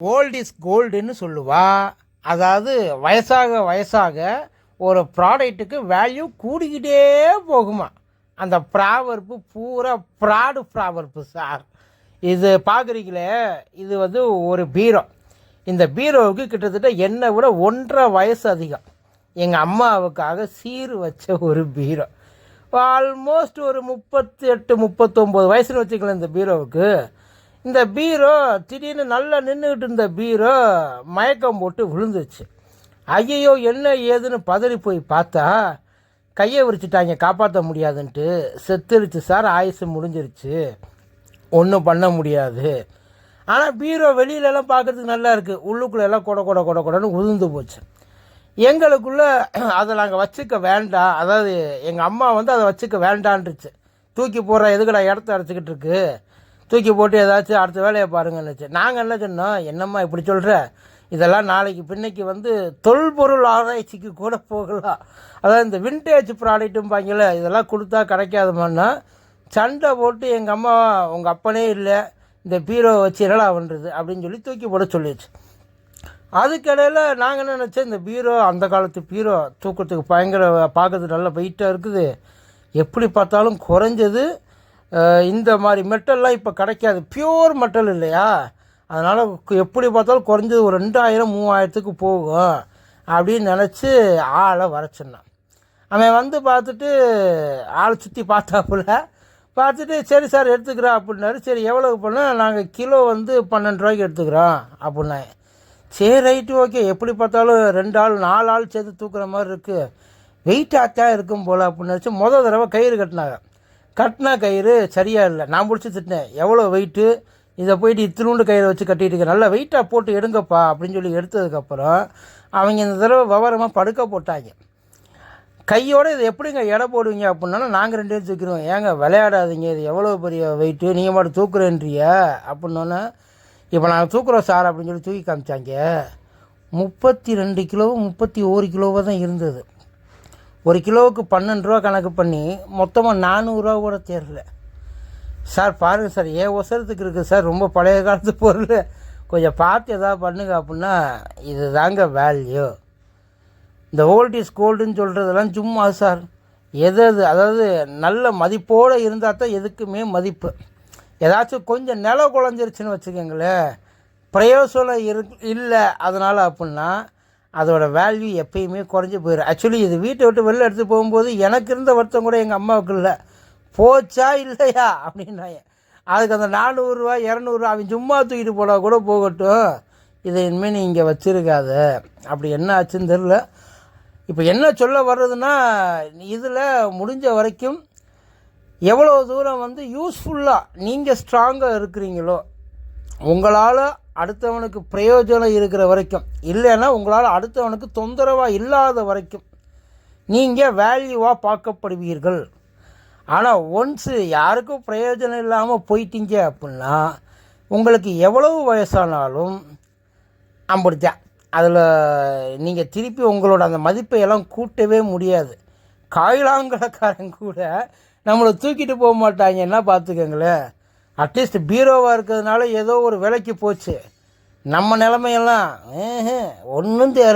Old is கோல்டுன்னு சொல்லுவா. அதாவது வயசாக வயசாக ஒரு ப்ராடக்ட்டுக்கு வேல்யூ கூடிக்கிட்டே போகுமா. அந்த ப்ராவர்ப்பு பூரா ப்ராடு ப்ராவர்ப்பு சார் இது பார்க்குறீங்களே இது வந்து ஒரு பீரோ. இந்த பீரோவுக்கு கிட்டத்தட்ட என்னை விட ஒன்றரை வயசு அதிகம். எங்கள் அம்மாவுக்காக சீர் வச்ச ஒரு பீரோ. ஆல்மோஸ்ட் ஒரு முப்பத்தி எட்டு முப்பத்தொம்போது வயசுன்னு வச்சுக்கலாம் இந்த பீரோவுக்கு. இந்த பீரோ திடீர்னு நல்லா நின்றுக்கிட்டு இருந்த பீரோ மயக்கம் போட்டு விழுந்துச்சு. ஐயையோ என்ன ஏதுன்னு பதறி போய் பார்த்தா கையை விரிச்சிட்டாங்க காப்பாற்ற முடியாதுன்ட்டு. செத்துருச்சு சார் ஆயுசு முடிஞ்சிருச்சு. ஒன்றும் பண்ண முடியாது. ஆனால் பீரோ வெளியிலலாம் பார்க்கறதுக்கு நல்லா இருக்குது உள்ளுக்குள்ள எல்லாம் கொட கொட கொட கொடன்னு உதிர்ந்து போச்சு. எங்களுக்குள்ள அதை நாங்கள் வச்சுக்க வேண்டாம் அதாவது எங்கள் அம்மா வந்து அதை வச்சுக்க வேண்டான்ருச்சு தூக்கி போடுற எதுக்குடா இடத்த அடைச்சிக்கிட்டு இருக்குது தூக்கி போட்டு ஏதாச்சும் அடுத்த வேலையை பாருங்கன்னுச்சு நாங்கள் என்ன சொன்னோம்? என்னம்மா இப்படி சொல்கிற இதெல்லாம் நாளைக்கு பின்னைக்கு வந்து தொல்பொருள் ஆராய்ச்சிக்கு கூட போகலாம். அதாவது இந்த விண்டேஜ் ப்ராடக்ட்டும்பாங்கல்ல இதெல்லாம் கொடுத்தா கிடைக்காதுமான்னா சண்டை போட்டு எங்கள் அம்மா உங்கள் அப்பனே இல்லை இந்த பீரோ வச்சு என்னடா பண்ணுறது அப்படின்னு சொல்லி தூக்கி போட சொல்லிடுச்சு. அதுக்கிடையில் நாங்கள் என்ன நினச்சோம்? இந்த பீரோ அந்த காலத்து பீரோ தூக்கத்துக்கு பயங்கர பார்க்கறதுக்கு நல்லா வெயிட்டாக இருக்குது. எப்படி பார்த்தாலும் குறைஞ்சது இந்த மாதிரி மெட்டல்லாம் இப்போ கிடைக்காது. பியூர் மெட்டல் இல்லையா? அதனால் எப்படி பார்த்தாலும் குறைஞ்சது ஒரு ரெண்டாயிரம் மூவாயிரத்துக்கு போகும் அப்படின்னு நினச்சி ஆளை வர சொன்னான் அவன் வந்து பார்த்துட்டு ஆளை சுற்றி பார்த்தாப்புல. பார்த்துட்டு சரி சார் எடுத்துக்கிறோம் அப்படின்னாரு. சரி எவ்வளவு பண்ணால் நாங்கள் கிலோ வந்து பன்னெண்டு ரூபாய்க்கு எடுத்துக்கிறோம் அப்படின்னாங்க சரி ரைட்டு ஓகே. எப்படி பார்த்தாலும் ரெண்டு ஆள் நாலு ஆள் சேர்த்து தூக்குற மாதிரி இருக்குது வெயிட்டாக தான் இருக்கும் போல் அப்படின்னு நினச்சி மொதல் தடவை கயிறு கட்டினாங்க. கட்டினா கயிறு சரியாக இல்லை. நான் பிடிச்சி திட்டினேன். எவ்வளோ வெயிட்டு இதை போயிட்டு இத்தினூண்டு கயிறை வச்சு கட்டிட்டு இருக்க நல்லா வெயிட்டாக போட்டு எடுங்கப்பா அப்படின்னு சொல்லி எடுத்ததுக்கப்புறம் அவங்க இந்த தடவை விவரமாக படுக்க போட்டாங்க. கையோடு இது எப்படிங்க எடை போடுவீங்க அப்படின்னாலும் நாங்கள் ரெண்டு பேரும் தூக்கிடுவோம். ஏங்க விளையாடாதீங்க. இது எவ்வளோ பெரிய வெயிட்டு நீங்கள் மட்டும் தூக்குறேன்றிய? அப்படின்னோன்னே இப்போ நாங்கள் தூக்குறோம் சார் அப்படின்னு சொல்லி தூக்கி காமிச்சாங்க. முப்பத்தி ரெண்டு கிலோவோ முப்பத்தி ஒரு கிலோவோ தான் இருந்தது. ஒரு கிலோவுக்கு பன்னெண்டு ரூபா கணக்கு பண்ணி மொத்தமாக நானூறுரூவா கூட தேரல சார் பாருங்கள் சார் ஏன் ஒசரத்துக்கு இருக்குது சார்? ரொம்ப பழைய காலத்து பொருள். கொஞ்சம் பார்த்து எதாவது பண்ணுங்க அப்படின்னா இது தாங்க வேல்யூ இந்த ஓல்ட் இஸ் கோல்டுன்னு சொல்கிறதெல்லாம் சும்மா சார். எது எது அதாவது நல்ல மதிப்போடு இருந்தால் தான் எதுக்குமே மதிப்பு. ஏதாச்சும் கொஞ்சம் நிலம் குழஞ்சிருச்சுன்னு வச்சுக்கோங்களேன். பிரயோசனம் இரு இல்லை. அதனால் அப்படின்னா அதோட வேல்யூ எப்பயுமே குறைஞ்சி போயிடும் ஆக்சுவலி இது வீட்டை விட்டு வெளில எடுத்து போகும்போது எனக்கு இருந்த வருத்தம் கூட எங்கள் அம்மாவுக்கு இல்லை. போச்சா இல்லையா? அப்படின்னாங்க. அதுக்கு அந்த நானூறுரூவா இரநூறுவா அவன் சும்மா தூக்கிட்டு போனால் கூட போகட்டும். இதை இனிமேல் நீ இங்கே வச்சுருக்காத. அப்படி என்ன ஆச்சுன்னு தெரில இப்போ என்ன சொல்ல வர்றதுன்னா இதில் முடிஞ்ச வரைக்கும் எவ்வளோ தூரம் வந்து யூஸ்ஃபுல்லாக நீங்கள் ஸ்ட்ராங்காக இருக்கிறீங்களோ உங்களால் அடுத்தவனுக்கு பிரயோஜனம் இருக்கிற வரைக்கும். இல்லைன்னா உங்களால் அடுத்தவனுக்கு தொந்தரவாக இல்லாத வரைக்கும் நீங்கள் வேல்யூவாக பார்க்கப்படுவீர்கள். ஆனால் ஒன்ஸு யாருக்கும் பிரயோஜனம் இல்லாமல் போயிட்டீங்க அப்படின்னா உங்களுக்கு எவ்வளவு வயசானாலும் அப்படித்தான். அதில் நீங்கள் திருப்பி உங்களோட அந்த மதிப்பை எல்லாம் கூட்டவே முடியாது. காயிலாங்கலக்காரன் கூட நம்மளை தூக்கிட்டு போக மாட்டாங்கன்னா பார்த்துக்கங்களேன். அட்லீஸ்ட் பீரோவாக இருக்கிறதுனால ஏதோ ஒரு விலைக்கு போச்சு. நம்ம நிலமையெல்லாம் ஒன்றும் தேர